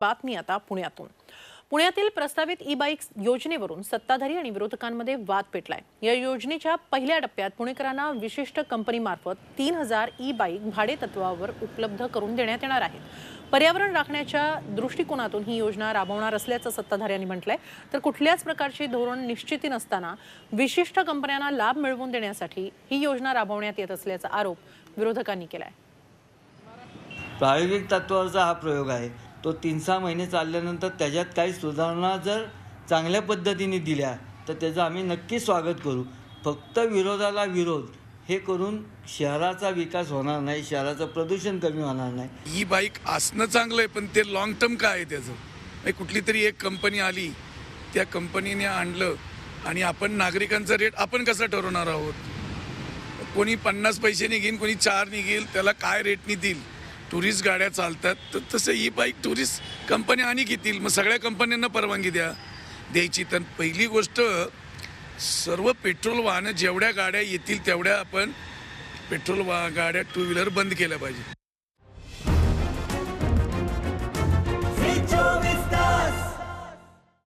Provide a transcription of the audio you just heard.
बातमी आता पुण्यातून. पुण्यातील प्रस्तावित ई बाईक योजनेवरून सत्ताधारी आणि विरोधकांमध्ये वाद पेटलाय. या योजनेच्या पहिल्या टप्प्यात पुणेकरांना विशिष्ट कंपनीमार्फत तीन हजार ई बाईक भाडेतत्वावर उपलब्ध करून देण्यात येणार आहेत. पर्यावरण राखण्याच्या दृष्टिकोनातून ही योजना राबवणार असल्याचं सत्ताधाऱ्यांनी म्हटलंय. तर कुठल्याच प्रकारची धोरण निश्चिती नसताना विशिष्ट कंपन्यांना लाभ मिळवून देण्यासाठी ही योजना राबवण्यात येत असल्याचा आरोप विरोधकांनी केलाय. प्रायोगिक तत्वावरचा हा प्रयोग आहे. तो तीन सहा महिने चालल्यानंतर त्याच्यात काही सुधारणा जर चांगल्या पद्धतीने दिल्या तर त्याचं आम्ही नक्की स्वागत करू. फक्त विरोधाला विरोध हे करून शहराचा विकास होणार नाही शहराचं प्रदूषण कमी होणार नाही. ही बाईक असणं चांगलं आहे पण ते लॉंग टर्म काय आहे त्याचं? म्हणजे कुठली तरी एक कंपनी आली त्या कंपनीने आणलं आणि आपण नागरिकांचा रेट आपण कसा ठरवणार आहोत? कोणी पन्नास पैसे निघेल कोणी चार निघेल त्याला काय रेटनी देईल? टुरिस्ट गाड्या चालतात तर तसं ई बाईक टुरिस्ट कंपन्या आणि घेतील. मग सगळ्या कंपन्यांना परवानगी द्या द्यायची. तर पहिली गोष्ट सर्व पेट्रोल वाहनं जेवढ्या गाड्या येतील तेवढ्या आपण पेट्रोल वा गाड्या टू व्हीलर बंद केल्या पाहिजे.